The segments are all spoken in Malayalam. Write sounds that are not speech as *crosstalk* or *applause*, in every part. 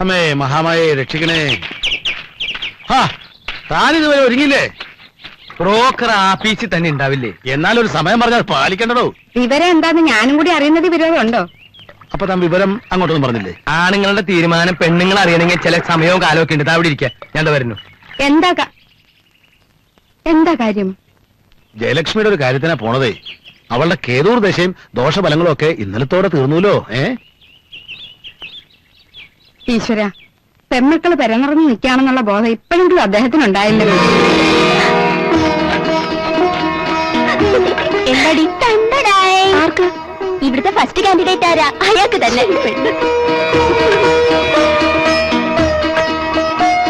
അമ്മേ മഹാമായെ രക്ഷിക്കണേ. താനിതുവരെ ഒരുങ്ങില്ലേ ബ്രോക്കർ ആഫീസിൽ തന്നെ ഉണ്ടാവില്ലേ? എന്നാൽ ഒരു സമയം പറഞ്ഞാൽ പാലിക്കണ്ടോ വിവരം എന്താന്ന് ഞാനും കൂടി അറിയുന്നത് വിരോധമുണ്ടോ? അപ്പൊ താൻ വിവരം അങ്ങോട്ടൊന്നും പറഞ്ഞില്ലേ? ആണുങ്ങളുടെ തീരുമാനം പെണ്ണുങ്ങൾ അറിയണമെങ്കിൽ ചില സമയവും കാലവും ഒക്കെ ഉണ്ട്. ദാ അവിടെ ഇരിക്കുക ഞാൻ ദാ വരുന്നു. എന്താ ക- എന്താ കാര്യം? ജയലക്ഷ്മിയുടെ ഒരു കാര്യത്തിനാ പോണതേ. അവളുടെ കേതൂർ ദശയും ദോഷഫലങ്ങളും ഒക്കെ ഇന്നലത്തോടെ തീർന്നുല്ലോ ഏ? ഈശ്വര പെമ്മക്കൾ പെരനിറഞ്ഞു നിൽക്കുകയാണെന്നുള്ള ബോധം ഇപ്പോഴെങ്കിലും അദ്ദേഹത്തിന് എന്താടി? ആർക്ക്? ഇവിടുത്തെ ഫസ്റ്റ് കാൻഡിഡേറ്റ് ആരാ? അയാൾക്ക് തന്നെ.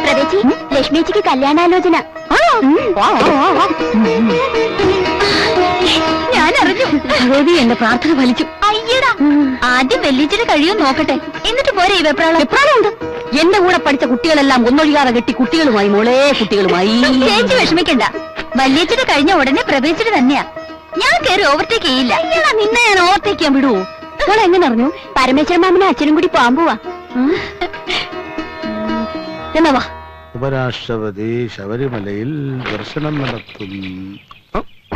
പ്രവേശി ലക്ഷ്മിച്ചിക്ക് കല്യാണാലോചന. ഭഗവതി എന്റെ പ്രാർത്ഥന ഫലിച്ചു. അയ്യടാ. ആദ്യം വെല്ലിച്ചിട്ട് കഴിയും നോക്കട്ടെ. എന്നിട്ട് പോരെ ഈ വെപ്രാളം? ഉണ്ട് എന്റെ കൂടെ പഠിച്ച കുട്ടികളെല്ലാം ഒന്നൊഴിയാതെ കെട്ടി കുട്ടികളുമായി മോളെ കുട്ടികളുമായി. ചേച്ചി വിഷമിക്കണ്ട. വല്യച്ചിട്ട് കഴിഞ്ഞ ഉടനെ പ്രവേശിച്ചിട്ട് തന്നെയാ. ഞാൻ കയറി ഓവർടേക്ക് ചെയ്യില്ല. നിന്നെ ഞാൻ ഓവർടേക്ക് ചെയ്യാൻ വിടുവോ? മോളെ എങ്ങനെ അറിഞ്ഞു? പരമേശ്വരൻ മാമിനെ അച്ഛനും കൂടി പോവാൻ പോവാ. എന്നാ വാ. ഉപരാഷ്ട്രപതി ശബരിമലയിൽ ദർശനം നടത്തും.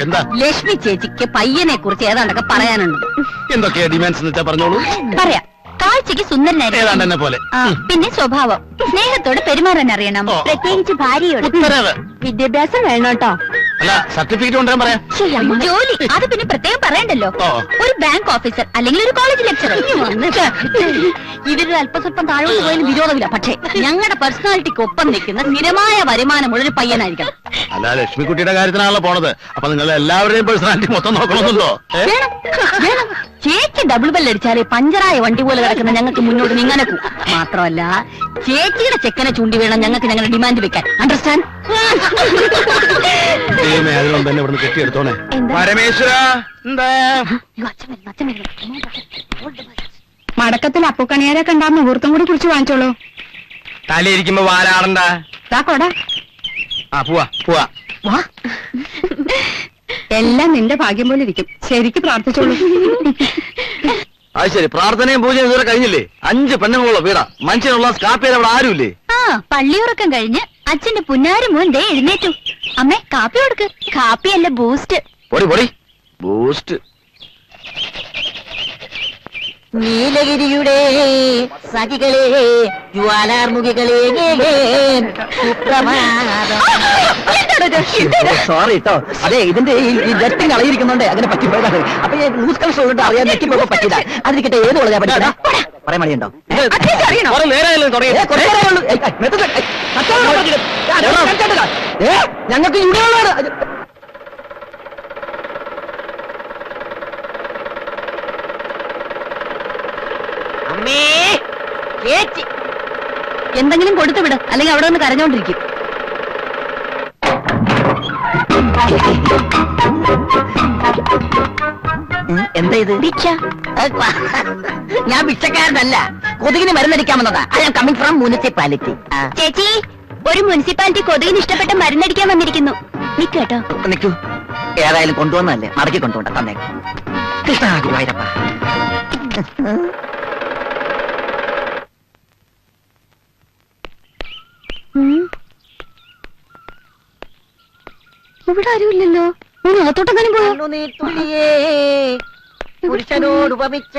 എന്താ? ലക്ഷ്മി ചേച്ചിക്ക് പയ്യനെ കുറിച്ച് ഏതാണ്ടൊക്കെ പറയാനുണ്ട്. എന്തൊക്കെയാ ഡിമാൻഡ്സ് വെച്ചാ പറഞ്ഞോളൂ? പറയാം. കാഴ്ചക്ക് സുന്ദരനായിരുന്നു പോലെ. ആ, പിന്നെ സ്വഭാവം. സ്നേഹത്തോടെ പെരുമാറാൻ അറിയണം. പ്രത്യേകിച്ച് ഭാര്യയോട്. വിദ്യാഭ്യാസം വേണം കേട്ടോ അല്ല സർട്ടിഫിക്കറ്റ് കൊണ്ടുവരാൻ പറയാം. ജോലി. അത് പിന്നെ പ്രത്യേകം പറയണ്ടല്ലോ. ഒരു ബാങ്ക് ഓഫീസർ അല്ലെങ്കിൽ ഒരു കോളേജ് ലെക്ചറർ ഇതിലൊരു അല്പസ്വല്പം താഴോട്ട് പോയതിന് വിരോധമില്ല. പക്ഷേ ഞങ്ങളുടെ പേഴ്സണാലിറ്റിക്ക് ഒപ്പം നിൽക്കുന്ന സ്ഥിരമായ വരുമാനമുള്ള ഒരു പയ്യനായിരിക്കണം. അല്ല ലക്ഷ്മിക്കുട്ടിയുടെ കാര്യത്തിനാണല്ലോ പോണത്. അപ്പൊ നിങ്ങൾ എല്ലാവരുടെയും പേഴ്സണാലിറ്റി മൊത്തം ചേച്ചി ഡബിൾ ബെല്ലടിച്ചാലേ പഞ്ചറായ വണ്ടി പോലെ കിടക്കുന്ന ഞങ്ങൾക്ക് മുന്നോട്ട് നിങ്ങനെ മാത്രമല്ല ചേച്ചിയുടെ ചെക്കനെ ചൂണ്ടി വേണം ഞങ്ങൾക്ക് ഞങ്ങളുടെ ഡിമാൻഡ് വെക്കാൻ. അണ്ടർസ്റ്റാൻഡ് കെട്ടിയെടുത്തോണേ. പരമേശ്വര മടക്കത്തിൽ അപ്പുക്കണിയാരെ കണ്ടാ മുഹൂർത്തം കൂടി കുറിച്ച് വാങ്ങിച്ചോളൂ. തലയിരിക്കുമ്പോ വാലാടണ്ട കൊട. ആ പോവാ പോവാ. വാ. എല്ലാം നിന്റെ ഭാഗ്യം പോലെ ഇരിക്കും. ശരിക്ക് പ്രാർത്ഥിച്ചോളൂ. അത് ശരി. പ്രാർത്ഥനയും പൂജയും ഇതുവരെ കഴിഞ്ഞില്ലേ? അഞ്ച് പെണ്ണുങ്ങളുള്ള വീടാ. മനുഷ്യനുള്ള സ്കാപ്പിയിൽ അവിടെ ആരുമില്ലേ? ആ പള്ളിയുറക്കം കഴിഞ്ഞ് അച്ഛന്റെ പുന്നാരി മോൻ ദേ എഴുന്നേറ്റു. അമ്മേ കാപ്പി കൊടുക്ക്. കാപ്പിയല്ല ബൂസ്റ്റ്. പൊടി പൊടി. ബൂസ്റ്റ്. നീലഗിരിയുടെ സഖികളെ ജ്വാലാർമുഖികളെ സോറി കേട്ടോ അതെ ഇതിന്റെ ഈ ജസ്റ്റ് കളയിരിക്കുന്നുണ്ട് അങ്ങനെ പറ്റിപ്പോയതാണ് അപ്പൊ ഈ ലൂസ് കളർ ഉള്ളത് അറിയാൻ നെറ്റിപ്പോ പറ്റില്ല അതിരിക്കട്ടെ ഏത് കൊള്ളാ പറ്റില്ല പറയാൻ മണിയുണ്ടോ ഞങ്ങൾക്ക് ഇവിടെയുള്ളതാണ് അമ്മേ. ചേച്ചി. എന്തെങ്കിലും കൊടുത്തു വിട്. അല്ലെങ്കിൽ അവിടെ നിന്ന് കരഞ്ഞോണ്ടിരിക്കും. ഉം, എന്താ ഇത്? ഭിക്ഷ. ഞാൻ ഭിക്ഷക്കാരനല്ല. കൊതുകിന് മരുന്നടിക്കാൻ വന്നതാ I am coming from municipality ചേച്ചി ഒരു മുനിസിപ്പാലിറ്റി കൊതുകിന് ഇഷ്ടപ്പെട്ട മരുന്നടിക്കാൻ വന്നിരിക്കുന്നു. നിക്കേട്ടോ നിക്കൂ. ഏതായാലും കൊണ്ടുവന്നല്ലേ മടക്കി കൊണ്ടുപോണ്ട തന്നെ. കൃഷ്ണ ഗുരുവായൂരപ്പ. ഇവിടെ ആരുമില്ലല്ലോ അകത്തോട്ടെങ്ങാനും പോയോ? പുരുഷനോട് ഉപമിച്ച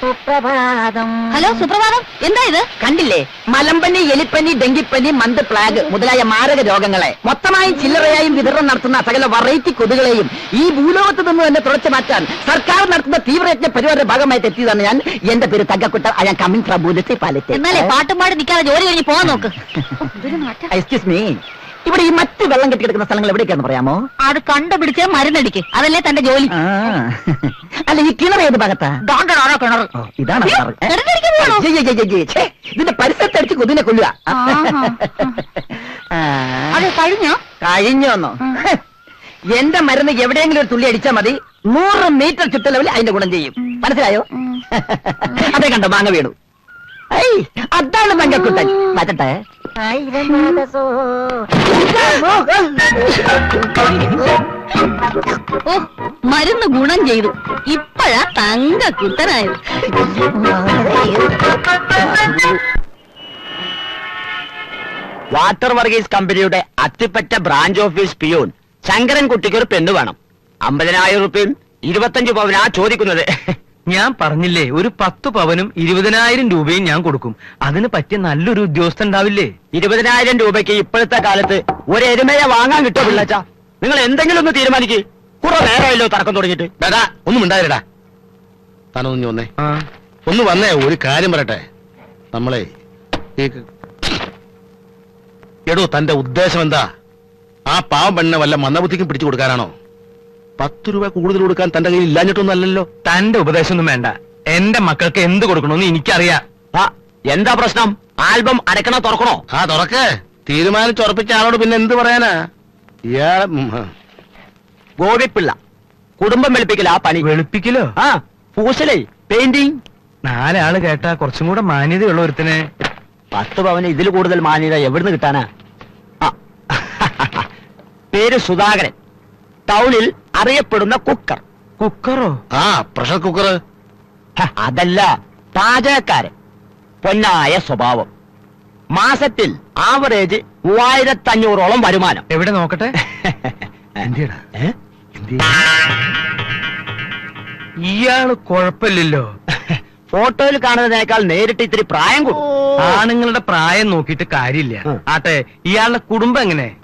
സുപ്രഭാതം. ഹലോ സുപ്രഭാതം. എന്താ ഇത്? കണ്ടില്ലേ? മലമ്പനി എലിപ്പനി ഡെങ്കിപ്പനി മന്ത് പ്ലാഗ് മുതലായ മാരക രോഗങ്ങളെ. മൊത്തമായും ചില്ലറയായും വിതരണം നടത്തുന്ന സകല വെറൈറ്റി കൊതുകളെയും ഈ ഭൂലോകത്ത് നിന്ന് തന്നെ തുടച്ചു മാറ്റാൻ സർക്കാർ നടത്തുന്ന തീവ്രയജ്ഞ പരിപാടിയുടെ ഭാഗമായിട്ട് എത്തിയതാണ് ഞാൻ. എന്റെ പേര് തగ్గക്കുട്ട ഞാൻ ആം കമ്മിങ് ഫ്രം എന്നാലേ മുനിസിപ്പാലിറ്റി പാട്ടും പാടി നിൽക്കാതെ ജോലി കഴിഞ്ഞ് പോവാൻ നോക്ക്. *laughs* എക്സ്ക്യൂസ് മീ ഇവിടെ ഈ മറ്റ് വെള്ളം കെട്ടിക്കിടക്കുന്ന സ്ഥലങ്ങൾ എവിടേക്കാന്ന് പറയാമോ? അത് കണ്ടുപിടിച്ച് മരുന്നടിക്ക്. അതല്ലേ തന്റെ ജോലി? അല്ല ഈ കിണർ ഏത് ഭാഗത്താ? കിണർ ഇതാണ് കിണറ്. ഏ? കിണറ്റിലേക്ക് പോകണോ? ജയ് ജയ് ജയ് ജയ്. ഛേ, ഇതിന്റെ പരിസരത്ത് അടിച്ച് കൊതിനെ കൊല്ലുക. അത് കഴിഞ്ഞോ? കഴിഞ്ഞോന്നോ? എന്റെ മരുന്ന് എവിടെയെങ്കിലും ഒരു തുള്ളി അടിച്ചാൽ മതി. നൂറ് മീറ്റർ ചുറ്റളവിൽ അതിന്റെ ഗുണം ചെയ്യും. മനസ്സിലായോ? അതേ കണ്ടോ മാങ്ങ വീണു. അതാണ് മങ്കക്കുട്ടൻ മാറ്റട്ടെ ഓ മരുന്ന് ഗുണം ചെയ്തു. ഇപ്പഴാ തങ്ക കുത്തനായത്. വാട്ടർ വർഗീസ് കമ്പനിയുടെ Athippatta branch office peon Sankaran കുട്ടിക്ക് ഒരു പെണ്ണ് വേണം. അമ്പതിനായിരം റുപ്യയും ഇരുപത്തഞ്ച് പവനാ ചോദിക്കുന്നത്. ഞാൻ പറഞ്ഞില്ലേ ഒരു പത്ത് പവനും ഇരുപതിനായിരം രൂപയും ഞാൻ കൊടുക്കും. അതിന് പറ്റിയ നല്ലൊരു ഉദ്യോഗസ്ഥൻ ഉണ്ടാവില്ലേ ഇരുപതിനായിരം രൂപയ്ക്ക് ഇപ്പോഴത്തെ കാലത്ത് ഒരു എരുമയെ വാങ്ങാൻ കിട്ടുമോ പിള്ളച്ച? നിങ്ങൾ എന്തെങ്കിലും ഒന്ന് തീരുമാനിക്ക്. കുറെ നേരമായല്ലോ തർക്കം തുടങ്ങിയിട്ട്. ഡാ ഒന്നും ഉണ്ടായിരടാ താനൊന്നും വന്നേ. ഒന്ന് വന്നേ ഒരു കാര്യം പറയട്ടെ. നമ്മളെ ഈ എടോ തന്റെ ഉദ്ദേശം എന്താ? ആ പാവം പെണ്ണിനെ വല്ല മന്ദബുദ്ധിക്കും പിടിച്ചു കൊടുക്കാനാണോ? പത്ത് രൂപ കൂടുതൽ കൊടുക്കാൻ തന്റെ കയ്യിൽ ഇല്ലാഞ്ഞിട്ടൊന്നും അല്ലല്ലോ. തന്റെ ഉപദേശമൊന്നും വേണ്ട. എന്റെ മക്കൾക്ക് എന്ത് കൊടുക്കണമെന്ന് എനിക്കറിയാം. എന്താ പ്രശ്നം? ആൽബം അടക്കണോ തുറക്കണോ? ആ തുറക്കേ. തീരുമാനിച്ചുറപ്പിച്ച ആളോട് പിന്നെ എന്ത് പറയാനാ? ഇയാളെ ഗോപിപ്പിള്ള കുടുംബം വെളുപ്പിക്കല ആ പണി. വെളുപ്പിക്കലോ? ആ പൂശലേ പെയിന്റിങ്. നാലാൾ കേട്ടാ കുറച്ചും കൂടെ മാന്യതയുള്ള ഒരുത്തിന്. പത്ത് പവന് ഇതിൽ കൂടുതൽ മാന്യത എവിടുന്ന് കിട്ടാനാ? ആ, *laughs* പേര് സുധാകരൻ. ടൗണിൽ അറിയപ്പെടുന്ന കുക്കർ. കുക്കറോ? ആ പ്രഷർ കുക്കർ. അതല്ല പാചകക്കാരൻ. പൊന്നായ സ്വഭാവം. മാസത്തിൽ ആവറേജ് മൂവായിരത്തി അഞ്ഞൂറോളം വരുമാനം. എവിടെ നോക്കട്ടെ? *laughs* ഇയാൾ കുഴപ്പമില്ലല്ലോ. *laughs* ഫോട്ടോയിൽ കാണുന്നതിനേക്കാൾ നേരിട്ട് ഇത്തിരി പ്രായം കൂടും. ആണുങ്ങളുടെ പ്രായം നോക്കിയിട്ട് കാര്യമില്ല. ആട്ടെ ഇയാളുടെ കുടുംബം എങ്ങനെ?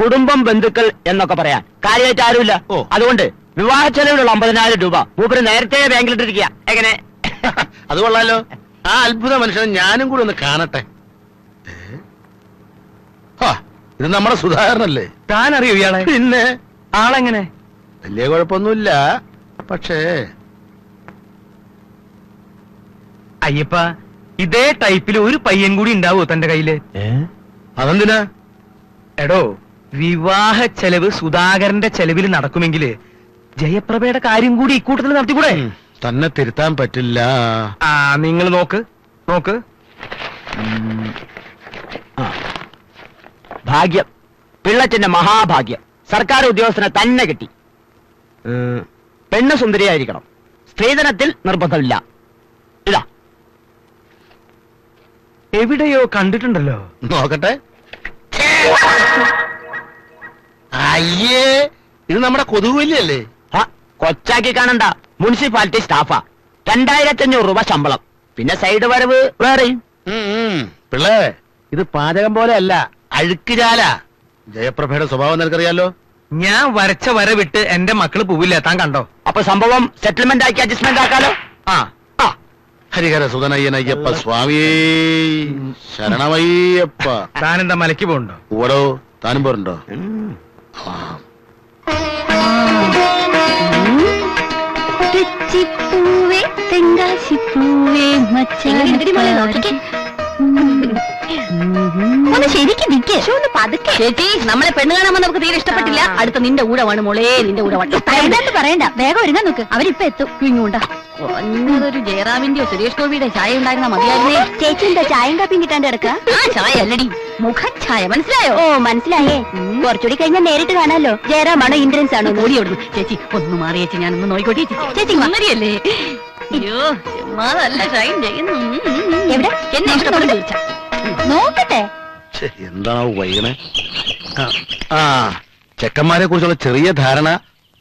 കുടുംബം ബന്ധുക്കൾ എന്നൊക്കെ പറയാൻ. കാര്യമായിട്ട് ആരുമില്ല. ഓ. അതുകൊണ്ട് വിവാഹ ചെലവിലുള്ള അമ്പതിനായിരം രൂപ മൂപ്പര് നേരത്തെ ബാങ്കിലിട്ടിരിക്കുക. എങ്ങനെ? *laughs* അത് കൊള്ളാലോ. ആ അത്ഭുത മനുഷ്യനെ ഞാനും കൂടി ഒന്ന് കാണട്ടെ. ഏ? ആ, ഇത് നമ്മുടെ സുധാകരനല്ലേ? താൻ അറിയോ ഇയാളെ? പിന്നെ? ആളെങ്ങനെ? വലിയ കുഴപ്പമൊന്നുമില്ല. പക്ഷേ അയ്യപ്പ ഇതേ ടൈപ്പിൽ ഒരു പയ്യൻ കൂടി ഉണ്ടാവോ തന്റെ കയ്യിൽ? അതെന്തിനാ? എടോ വിവാഹ ചെലവ് സുധാകരന്റെ ചെലവിൽ നടക്കുമെങ്കിൽ ജയപ്രഭയുടെ കാര്യം കൂടി ഇക്കൂട്ടത്തിൽ നടത്തിക്കൂടെ? തന്നെ തിരുത്താൻ പറ്റില്ല. ആ നിങ്ങൾ നോക്ക് നോക്ക്. ഭാഗ്യം പിള്ളച്ചന്റെ മഹാഭാഗ്യം. സർക്കാർ ഉദ്യോഗസ്ഥനെ തന്നെ കിട്ടി. പെണ്ണ് സുന്ദരിയായിരിക്കണം. സ്ത്രീധനത്തിൽ നിർബന്ധമില്ല. ഇതാ. എവിടെയോ കണ്ടിട്ടുണ്ടല്ലോ. നോക്കട്ടെ. അയ്യേ ഇത് നമ്മുടെ കൊതുകുവല്ലിയല്ലേ? കൊച്ചാക്കി കാണണ്ട. മുനിസിപ്പാലിറ്റി സ്റ്റാഫാ. രണ്ടായിരത്തി അഞ്ഞൂറ് രൂപ ശമ്പളം. പിന്നെ സൈഡ് വരവ് വേറെ. പിള്ളേ ഇത് പാചകം പോലെ അല്ല അഴുക്ക് അഴുക്കുചാല. ജയപ്രഭയുടെ സ്വഭാവം നിനക്കറിയാലോ? ഞാൻ വരച്ച വര വിട്ട് എന്റെ മക്കൾ പോവില്ല താൻ കണ്ടോ? അപ്പൊ സംഭവം സെറ്റിൽമെന്റ് ആക്കി അഡ്ജസ്റ്റ്മെന്റ് ആക്കാലോ? ആ. ആ. ഹരിഹര സുതനയ്യനയ്യപ്പ സ്വാമിയേ ശരണമയ്യപ്പ. താൻ എന്താ പോണ്ടോ ഓടോ താനും പോരുണ്ടോ. തെച്ചിപ്പൂവേ തെങ്കാശിപ്പൂവേ ഒന്ന് ശരിക്കും നിക്കേ. ഒന്ന് പതുക്കെ. ചേച്ചി നമ്മളെ പെണ്ണ് കാണാൻ നമുക്ക് തീരെ ഇഷ്ടപ്പെട്ടില്ല. അടുത്ത നിന്റെ ഊഴമാണ് മോളേ നിന്റെ ഊഴമാണ് പറയണ്ട. വേഗം ഒരുങ്ങാൻ നോക്ക്. അവരിപ്പൊ എത്തും. ഇങ്ങോട്ടാ കുറഞ്ഞതൊരു ജയറാമിന്റെയോ സുരേഷ് ഗോപിയുടെ ചായ ഉണ്ടായിരുന്ന മതിയായിരുന്നേ? ചേച്ചി എന്താ ചായയും കാപ്പിയും കിട്ടാണ്ട് കിടക്ക? ആ ചായ അല്ലടി. മുഖഛായ മനസ്സിലായോ? ഓ മനസ്സിലായേ. കുറച്ചുകൂടി കഴിഞ്ഞാൽ നേരിട്ട് കാണാലോ. ജയറാമാണോ ഇന്ദ്രൻസ് ആണോ ഓടി ഓടുന്നു. ചേച്ചി ഒന്ന് മാറി ചേച്ചി ഒന്ന് നോയിക്കോട്ടെ ചേച്ചി. ചേച്ചി മങ്ങരിയല്ലേ അയ്യോ ചുമ്മാതല്ല ഷൈൻ ചെയ്യുന്നു. എവിടെ? എന്നെ ഇഷ്ടപ്പെടും തീർച്ച നോക്കട്ടെ. എന്താണോ വൈകണേ? ആ, ആ ചെക്കന്മാരെ കുറിച്ചുള്ള ചെറിയ ധാരണ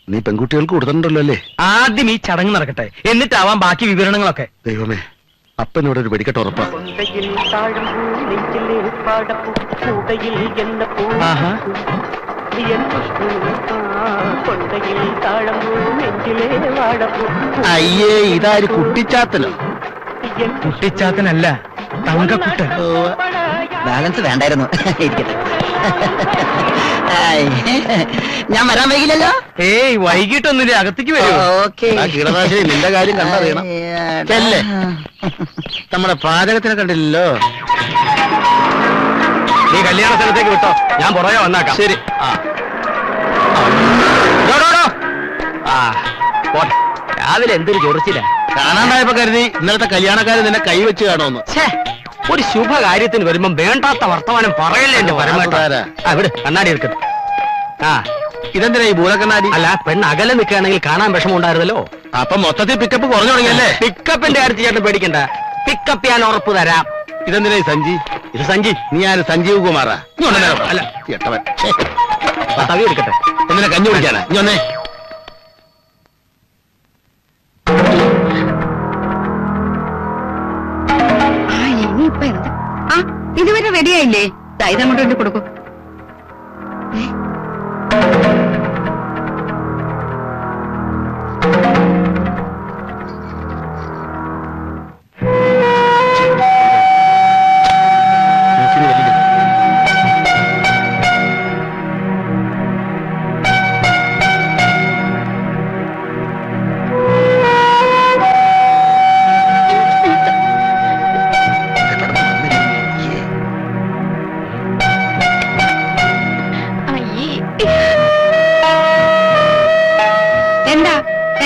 നീ പെൺകുട്ടികൾക്ക് കൊടുത്തിട്ടുണ്ടല്ലോ അല്ലേ? ആദ്യം ഈ ചടങ്ങ് നടക്കട്ടെ. എന്നിട്ടാവാം ബാക്കി വിവരണങ്ങളൊക്കെ. ദൈവമേ അപ്പനോട് ഒരു വെടിക്കെട്ട് ഉറപ്പാ. അയ്യേ ഇതാര് കുട്ടിച്ചാത്തലോ? കുട്ടിച്ചാത്തനല്ല തങ്കക്കുട്ടൻ. ബാലൻസ് വേണ്ടായിരുന്നു. ഇരിക്കട്ടെ. ഞാൻ വരാൻ വൈകില്ലല്ലോ? ഏയ് വൈകിട്ടൊന്നുമില്ല. അകത്തേക്ക് വരും. ഓക്കെ. ആ കീടനാശിനി നിന്റെ കാര്യം കണ്ടറിയണം ചെല്ല്. നമ്മുടെ പാചകത്തിനെ കണ്ടില്ലല്ലോ. നീ കല്യാണ സ്ഥലത്തേക്ക് വിട്ടോ. ഞാൻ പുറകെ വന്നാക്കാം. ശരി. ആ. പോട്ടെ. രാവിലെ എന്തൊരു ചൊറിച്ചില്ല കാണാണ്ടായപ്പോ കരുതി ഇന്നലത്തെ കല്യാണക്കാരൻ നിന്നെ കൈവച്ച് കാണുമെന്ന്. ഒരു ശുഭകാര്യത്തിന് വരുമ്പോ വേണ്ടാത്ത വർത്തമാനം പറയല്ലേ എന്റെ പരമേട്ട. അവിടെ കണ്ണാടി എടുക്കട്ടെ ആ. ഇതെന്തിനാ ഈ ഭൂതക്കണ്ണാടി? അല്ല പെണ്ണ് അകലെ നിൽക്കുകയാണെങ്കിൽ കാണാൻ വിഷമം ഉണ്ടായിരുന്നല്ലോ അപ്പൊ മൊത്തത്തിൽ പിക്കപ്പ് കുറഞ്ഞു തുടങ്ങിയല്ലേ പിക്കപ്പിന്റെ കാര്യത്തിൽ ചേട്ടൻ പേടിക്കണ്ട. പിക്കപ്പ് ഞാൻ ഉറപ്പ് തരാം. ഇതെന്തിനാ ഈ സഞ്ജി ഇത് സഞ്ജി നീ ആര്? സഞ്ജീവ് കുമാറാ അല്ലേ. തവി എടുക്കട്ടെ. എന്തിനാ കഞ്ഞി കുടിക്കാനാ? നീ ഒന്നേ ഇതുവരെ റെഡിയായില്ലേ കൊണ്ട് കൊടുക്കൂ.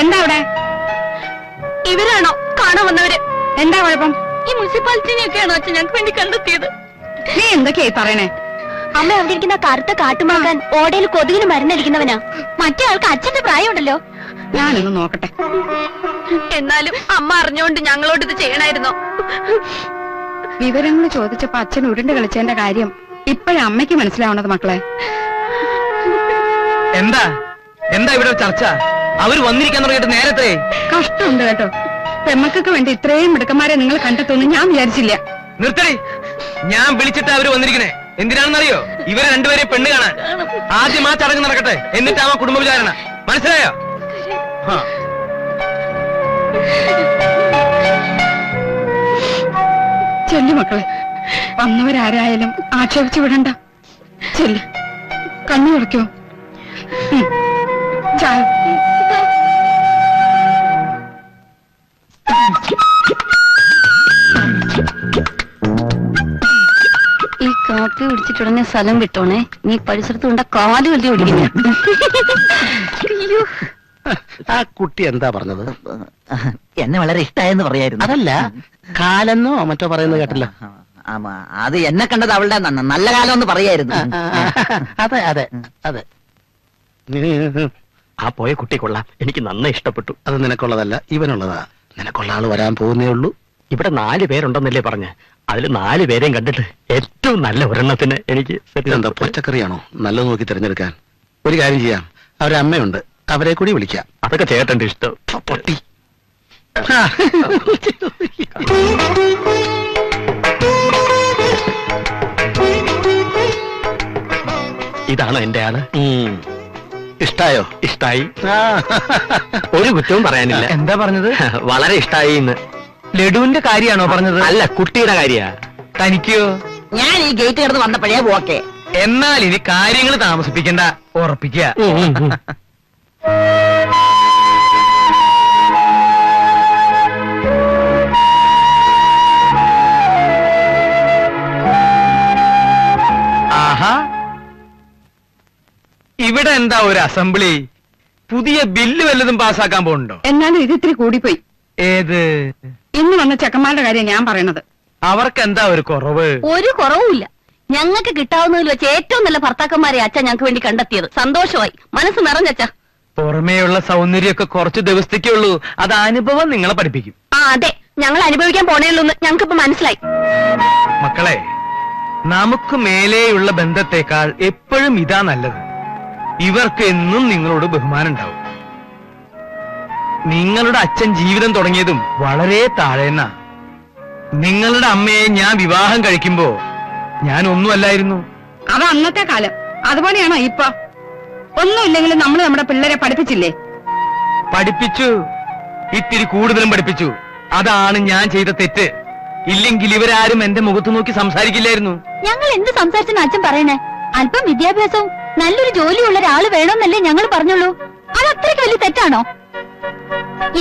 എന്താ അവിടെ? ഇവരാണോ കാണാൻ വന്നവര്? എന്താ കുഴപ്പം? ഈ മുനിസിപ്പാലിറ്റിനെയൊക്കെയാണോ അച്ഛൻ ഞങ്ങൾക്ക് വേണ്ടി കണ്ടെത്തിയത്? നീ എന്തൊക്കെയായി പറയണേ? അമ്മ അവിടെ ഇരിക്കുന്ന കറുത്ത കാട്ടുമാക്കാൻ ഓടയിൽ കൊതുകിന് മരുന്നടിക്കുന്നവനാ. മറ്റേ ആൾക്ക് അച്ഛന്റെ പ്രായമുണ്ടല്ലോ. ഞാനൊന്ന് നോക്കട്ടെ. എന്നാലും അമ്മ അറിഞ്ഞുകൊണ്ട് ഞങ്ങളോട് ഇത് ചെയ്യണായിരുന്നോ? വിവരങ്ങൾ ചോദിച്ചപ്പോ അച്ഛൻ ഉരുണ്ട് കളിച്ചതിന്റെ കാര്യം ഇപ്പോഴാ അമ്മയ്ക്ക് മനസ്സിലാവണത് മക്കളെ. എന്താ? എന്താ ഇവിടെ ചർച്ച? അവർ വന്നിരിക്കാൻ തുടങ്ങിയിട്ട് നേരത്തെ? കഷ്ടമുണ്ട് കേട്ടോ. പെമ്മക്കൊക്കെ വേണ്ടി ഇത്രയും മിടുക്കന്മാരെ നിങ്ങൾ കണ്ടെത്തുമെന്ന് ഞാൻ വിചാരിച്ചില്ല. നിർത്തടി. ഞാൻ വിളിച്ചിട്ട് അവർ വന്നിരിക്കണേ. എന്തിനാണെന്നറിയോ? ഇവരെ രണ്ടുപേരെ പെണ്ണ് കാണാൻ. ആദ്യം ആ ചടങ്ങ് നടക്കട്ടെ. എന്നിട്ടാവാ കുടുംബ വിചാരണ. മനസ്സിലായോ? ആ. ചെല്ലു മക്കളെ. വന്നവരാരായാലും ആക്ഷേപിച്ചു വിടണ്ട. ചെല്ലു. കണ്ണു തുറക്കോ. ചായ. ഈ കാപ്പി കുടിച്ചിട്ടുടനെ സ്ഥലം വിട്ടോണേ. നീ പരിസരത്ത് കൊണ്ട കാൽ വലിയ ഒടിക്കില്ല ആ കുട്ടി എന്താ പറഞ്ഞത്? എന്നെ വളരെ ഇഷ്ടായെന്ന് പറയായിരുന്നു. അതല്ല കാലെന്നോ മറ്റോ പറയുന്നത് കേട്ടല്ലോ. ആമാ, അത് എന്നെ കണ്ടത് അവളുടെ നല്ല കാലം എന്ന് പറയായിരുന്നു. അതെ അതെ അതെ. ആ പോയ കുട്ടി കൊള്ളാം. എനിക്ക് നന്നായി ഇഷ്ടപ്പെട്ടു. അത് നിനക്കുള്ളതല്ല ഇവനുള്ളതാ. നിനക്കുള്ള ആൾ വരാൻ പോകുന്നേ ഉള്ളൂ. ഇവിടെ നാല് പേരുണ്ടെന്നല്ലേ പറഞ്ഞ്. അതിൽ നാല് പേരെയും കണ്ടിട്ട് ഏറ്റവും നല്ല ഒരെണ്ണത്തിന് എനിക്ക് ഇതെന്താ. പച്ചക്കറിയാണോ? നല്ലത് നോക്കി തിരഞ്ഞെടുക്കാൻ. ഒരു കാര്യം ചെയ്യാം. അവരെ അമ്മയുണ്ട്. അവരെ കൂടി വിളിക്കാം. അതൊക്കെ ചേട്ടന്റെ ഇഷ്ടം. പൊട്ടി. ഇതാണ് എന്റെ ആൾ? ഇഷ്ടായോ? ഇഷ്ടായി. ഒരു കുറ്റവും പറയാനില്ല. എന്താ പറഞ്ഞത്? വളരെ ഇഷ്ടായി എന്ന് ലഡുവിന്റെ കാര്യമാണോ പറഞ്ഞത്? അല്ല കുട്ടിയുടെ കാര്യ. തനിക്കോ? ഞാൻ ഈ ഗേറ്റ് കിടന്ന് വന്നപ്പോഴേ ഓക്കെ എന്നാൽ ഇനി കാര്യങ്ങൾ താമസിപ്പിക്കണ്ട. ഉറപ്പിക്കുക. ആഹാ. ഇവിടെ എന്താ ഒരു അസംബ്ലി? പുതിയ ബില്ല് വല്ലതും പാസ്സാക്കാൻ പോകുന്നുണ്ടോ? എന്നാലും ഇത് ഇത്തിരി കൂടിപ്പോയി. ഏത്? ഇന്ന് വന്ന ചെക്കന്മാരുടെ കാര്യം ഞാൻ പറയണത്. അവർക്ക് എന്താ ഒരു കുറവ്? ഒരു കുറവുമില്ല. ഞങ്ങൾക്ക് കിട്ടാവുന്നതിൽ വെച്ച് ഏറ്റവും നല്ല ഭർത്താക്കന്മാരെ അച്ഛൻ ഞങ്ങൾക്ക് വേണ്ടി കണ്ടെത്തിയത്. സന്തോഷമായി. മനസ്സ് നിറഞ്ഞച്ച പുറമേയുള്ള സൗന്ദര്യമൊക്കെ കുറച്ച് ദിവസത്തേക്കേ ഉള്ളൂ അത് അനുഭവം നിങ്ങളെ പഠിപ്പിക്കും. ആ അതെ. ഞങ്ങൾ അനുഭവിക്കാൻ പോണേയുള്ളൂ എന്ന് ഞങ്ങൾക്കിപ്പോ മനസ്സിലായി. മക്കളെ നമുക്ക് മേലെയുള്ള ബന്ധത്തെക്കാൾ എപ്പോഴും ഇതാ നല്ലത്. ഇവർക്ക് എന്നും നിങ്ങളോട് ബഹുമാനം ഉണ്ടാവും. നിങ്ങളുടെ അച്ഛൻ ജീവിതം തുടങ്ങിയതും വളരെ താഴേന്ന നിങ്ങളുടെ അമ്മയെ ഞാൻ വിവാഹം കഴിക്കുമ്പോ ഞാൻ ഒന്നുമല്ലായിരുന്നു. അത് അന്നത്തെ കാലം. അതുപോലെയാണോ ഇപ്പൊ? ഒന്നുമില്ലെങ്കിലും നമ്മൾ നമ്മുടെ പിള്ളേരെ പഠിപ്പിച്ചില്ലേ? പഠിപ്പിച്ചു. ഇത്തിരി കൂടുതലും പഠിപ്പിച്ചു. അതാണ് ഞാൻ ചെയ്ത തെറ്റ്. ഇല്ലെങ്കിൽ ഇവരാരും എന്റെ മുഖത്ത് നോക്കി സംസാരിക്കില്ലായിരുന്നു. ഞങ്ങൾ എന്ത് സംസാരിച്ചെന്ന് അച്ഛൻ പറയണേ? അല്പം വിദ്യാഭ്യാസവും നല്ലൊരു ജോലിയുള്ള ഒരാൾ വേണമെന്നല്ലേ ഞങ്ങൾ പറഞ്ഞുള്ളൂ. അത് അത്രയ്ക്ക് വലിയ തെറ്റാണോ?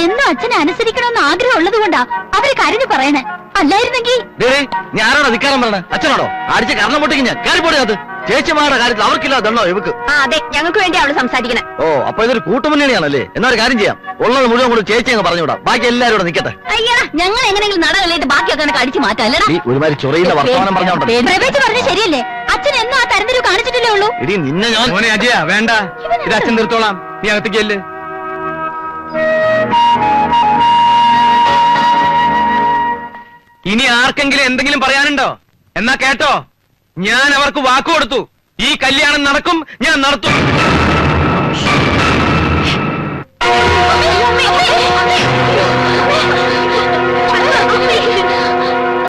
എന്നും അച്ഛനെ അനുസരിക്കണമെന്ന് ആഗ്രഹം ഉള്ളത് കൊണ്ടാ അവർ കരഞ്ഞു പറയണേ? അല്ലായിരുന്നെങ്കിൽ ഞാനാണോ ധിക്കാരം പറഞ്ഞത് അച്ഛനാണോ? അടിച്ച് കാരണം പൊട്ടിക്ക് ഞാൻ കയറിപ്പോടി അത്. ചേച്ചിമാരുടെ കാര്യത്തിൽ അവർക്കില്ലാതല്ലോ ഇവക്ക്? ആ അതെ ഞങ്ങൾക്ക് വേണ്ടി അവൾ സംസാരിക്കണേ. ഓ അപ്പൊ ഇതൊരു കൂട്ടുമുന്നണിയാണല്ലേ? എന്നാ ഒരു കാര്യം ചെയ്യാം. ഉള്ളത് മുഴുവൻ കൂടി ചേച്ചി അങ്ങ് പറഞ്ഞുവിടാം. ബാക്കി എല്ലാരും ഇവിടെ നിക്കട്ടെ. അയ്യോ ഞങ്ങൾ എങ്ങനെയെങ്കിലും നടകളിട്ട് ബാക്കിയൊക്കെ അടിച്ചു മാറ്റാം ഈ ഒരുമാതിരി ചൊറിയുന്ന വർത്തമാനം പറഞ്ഞോണ്ട് പ്രവേശ് പറഞ്ഞു ശരിയല്ലേ? അച്ഛൻ എന്നും ആ തരംതിരിവ് കാണിച്ചിട്ടില്ലേ ഉള്ളൂ. ഇടി നിന്നെ ഞാൻ മോനെ അജയ വേണ്ട. ഇത് അച്ഛൻ നിർത്തോളാം. നീ അകത്തേക്ക് ഇനി ആർക്കെങ്കിലും എന്തെങ്കിലും പറയാനുണ്ടോ? എന്നാ കേട്ടോ. ഞാൻ അവർക്ക് വാക്കു കൊടുത്തു. ഈ കല്യാണം നടക്കും ഞാൻ നടത്തും.